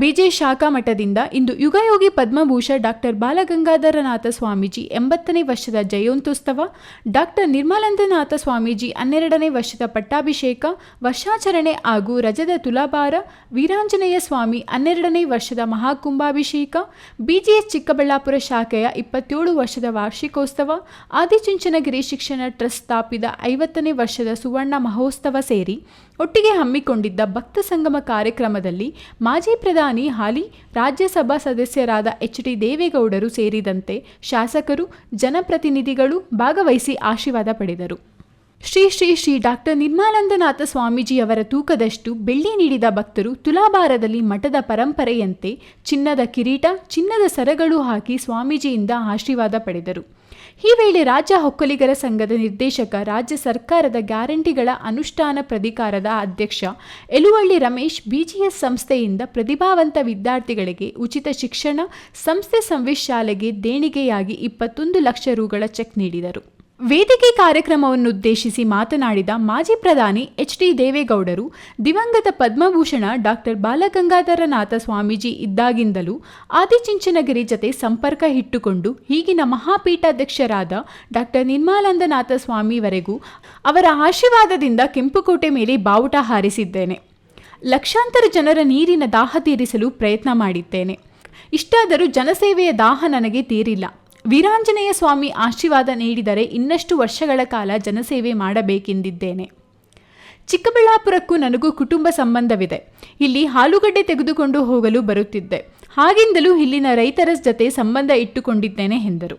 ಬಿಜೆ ಶಾಖಾ ಮಠದಿಂದ ಇಂದು ಯುಗಯೋಗಿ ಪದ್ಮಭೂಷ ಡಾಕ್ಟರ್ ಬಾಲಗಂಗಾಧರನಾಥ ಸ್ವಾಮೀಜಿ ಎಂಬತ್ತನೇ ವರ್ಷದ ಜಯಂತ್ಯೋತ್ಸವ, ಡಾಕ್ಟರ್ ನಿರ್ಮಲಂದನಾಥ ಸ್ವಾಮೀಜಿ ಹನ್ನೆರಡನೇ ವರ್ಷದ ಪಟ್ಟಾಭಿಷೇಕ, ವರ್ಷಾಚರಣೆ ಹಾಗೂ ರಜದ ತುಲಾಭಾರ, ವೀರಾಂಜನೇಯ ಸ್ವಾಮಿ ಹನ್ನೆರಡನೇ ವರ್ಷದ ಮಹಾಕುಂಭಾಭಿಷೇಕ, ಬಿಜಿಎಸ್ ಚಿಕ್ಕಬಳ್ಳಾಪುರ ಶಾಖೆಯ ಇಪ್ಪತ್ತೇಳು ವರ್ಷದ ವಾರ್ಷಿಕೋತ್ಸವ, ಆದಿಚುಂಚನಗಿರಿ ಶಿಕ್ಷಣ ಟ್ರಸ್ಟ್ ಸ್ಥಾಪಿತ ಐವತ್ತನೇ ವರ್ಷದ ಸುವರ್ಣ ಮಹೋತ್ಸವ ಸೇರಿ ಒಟ್ಟಿಗೆ ಹಮ್ಮಿಕೊಂಡಿದ್ದ ಭಕ್ತ ಸಂಗಮ ಕಾರ್ಯಕ್ರಮದಲ್ಲಿ ಮಾಜಿ ಪ್ರಧಾನಿ ಹಾಲಿ ರಾಜ್ಯಸಭಾ ಸದಸ್ಯರಾದ ಎಚ್ ಡಿ ದೇವೇಗೌಡರು ಸೇರಿದಂತೆ ಶಾಸಕರು, ಜನಪ್ರತಿನಿಧಿಗಳು ಭಾಗವಹಿಸಿ ಆಶೀರ್ವಾದ ಪಡೆದರು. ಶ್ರೀ ಶ್ರೀ ಶ್ರೀ ಡಾಕ್ಟರ್ ನಿರ್ಮಲಾನಂದನಾಥ ಸ್ವಾಮೀಜಿಯವರ ತೂಕದಷ್ಟು ಬೆಳ್ಳಿ ನೀಡಿದ ಭಕ್ತರು ತುಲಾಭಾರದಲ್ಲಿ ಮಠದ ಪರಂಪರೆಯಂತೆ ಚಿನ್ನದ ಕಿರೀಟ, ಚಿನ್ನದ ಸರಗಳು ಹಾಕಿ ಸ್ವಾಮೀಜಿಯಿಂದ ಆಶೀರ್ವಾದ ಪಡೆದರು. ಈ ವೇಳೆ ರಾಜ್ಯ ಹೊಕ್ಕಲಿಗರ ಸಂಘದ ನಿರ್ದೇಶಕ, ರಾಜ್ಯ ಸರ್ಕಾರದ ಗ್ಯಾರಂಟಿಗಳ ಅನುಷ್ಠಾನ ಪ್ರಾಧಿಕಾರದ ಅಧ್ಯಕ್ಷ ಎಲುವಳ್ಳಿ ರಮೇಶ್ ಬಿಜಿಎಸ್ ಸಂಸ್ಥೆಯಿಂದ ಪ್ರತಿಭಾವಂತ ವಿದ್ಯಾರ್ಥಿಗಳಿಗೆ ಉಚಿತ ಶಿಕ್ಷಣ, ಸಂಸ್ಥೆ ಸಂವಿಶಾಲೆಗೆ ದೇಣಿಗೆಯಾಗಿ ಇಪ್ಪತ್ತೊಂದು ಲಕ್ಷ ರುಗಳ ಚೆಕ್ ನೀಡಿದರು. ವೇದಿಕೆ ಕಾರ್ಯಕ್ರಮವನ್ನುದ್ದೇಶಿಸಿ ಮಾತನಾಡಿದ ಮಾಜಿ ಪ್ರಧಾನಿ ಎಚ್ ಡಿ ದೇವೇಗೌಡರು, ದಿವಂಗತ ಪದ್ಮಭೂಷಣ ಡಾಕ್ಟರ್ ಬಾಲಗಂಗಾಧರನಾಥ ಸ್ವಾಮೀಜಿ ಇದ್ದಾಗಿಂದಲೂ ಆದಿಚುಂಚನಗಿರಿ ಜತೆ ಸಂಪರ್ಕ ಇಟ್ಟುಕೊಂಡು ಈಗಿನ ಮಹಾಪೀಠಾಧ್ಯಕ್ಷರಾದ ಡಾಕ್ಟರ್ ನಿರ್ಮಲಾನಂದನಾಥ ಸ್ವಾಮಿವರೆಗೂ ಅವರ ಆಶೀರ್ವಾದದಿಂದ ಕೆಂಪುಕೋಟೆ ಮೇಲೆ ಬಾವುಟ ಹಾರಿಸಿದ್ದೇನೆ. ಲಕ್ಷಾಂತರ ಜನರ ನೀರಿನ ದಾಹ ತೀರಿಸಲು ಪ್ರಯತ್ನ ಮಾಡಿದ್ದೇನೆ. ಇಷ್ಟಾದರೂ ಜನಸೇವೆಯ ದಾಹ ನನಗೆ ತೀರಿಲ್ಲ. ವೀರಾಂಜನೇಯ ಸ್ವಾಮಿ ಆಶೀರ್ವಾದ ನೀಡಿದರೆ ಇನ್ನಷ್ಟು ವರ್ಷಗಳ ಕಾಲ ಜನಸೇವೆ ಮಾಡಬೇಕೆಂದಿದ್ದೇನೆ. ಚಿಕ್ಕಬಳ್ಳಾಪುರಕ್ಕೂ ನನಗೂ ಕುಟುಂಬ ಸಂಬಂಧವಿದೆ. ಇಲ್ಲಿ ಹಾಲುಗಡ್ಡೆ ತೆಗೆದುಕೊಂಡು ಹೋಗಲು ಬರುತ್ತಿದ್ದೆ. ಹಾಗಿಂದಲೂ ಇಲ್ಲಿನ ರೈತರ ಜೊತೆ ಸಂಬಂಧ ಇಟ್ಟುಕೊಂಡಿದ್ದೇನೆ ಎಂದರು.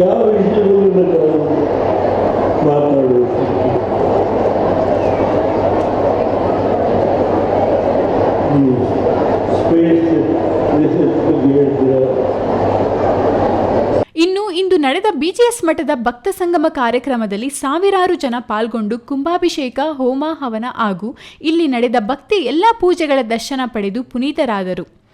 ಯಾವ ಇನ್ನು ಇಂದು ನಡೆದ ಬಿಜಿಎಸ್ ಮಠದ ಭಕ್ತ ಸಂಗಮ ಕಾರ್ಯಕ್ರಮದಲ್ಲಿ ಸಾವಿರಾರು ಜನ ಪಾಲ್ಗೊಂಡು ಕುಂಭಾಭಿಷೇಕ, ಹೋಮ, ಹವನ ಹಾಗೂ ಇಲ್ಲಿ ನಡೆದ ಭಕ್ತಿ ಎಲ್ಲ ಪೂಜೆಗಳ ದರ್ಶನ ಪಡೆದು ಪುನೀತರಾದರು.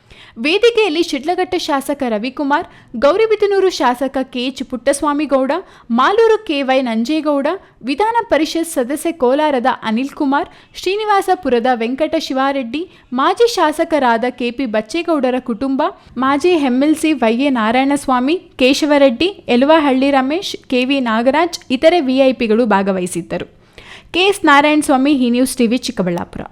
ವೇದಿಕೆಯಲ್ಲಿ ಶಿಡ್ಲಘಟ್ಟ ಶಾಸಕ ರವಿಕುಮಾರ್, ಗೌರಿಬಿದನೂರು ಶಾಸಕ ಕೆಎಚ್ ಪುಟ್ಟಸ್ವಾಮಿಗೌಡ ಮಾಲೂರು ಕೆವೈ ನಂಜೇಗೌಡ, ವಿಧಾನ ಪರಿಷತ್ ಸದಸ್ಯ ಕೋಲಾರದ ಅನಿಲ್ ಕುಮಾರ್ ಶ್ರೀನಿವಾಸಪುರದ ವೆಂಕಟ ಶಿವಾರೆಡ್ಡಿ, ಮಾಜಿ ಶಾಸಕರಾದ ಕೆಪಿ ಬಚ್ಚೇಗೌಡರ ಕುಟುಂಬ, ಮಾಜಿ MLC YA Narayanaswamy, Keshavareddy, Eluvahalli Ramesh, KV Nagaraj, ಇತರೆ ವಿಐಪಿಗಳು ಭಾಗವಹಿಸಿದ್ದರು. KS Narayanaswamy hi news TV Chikkaballapura.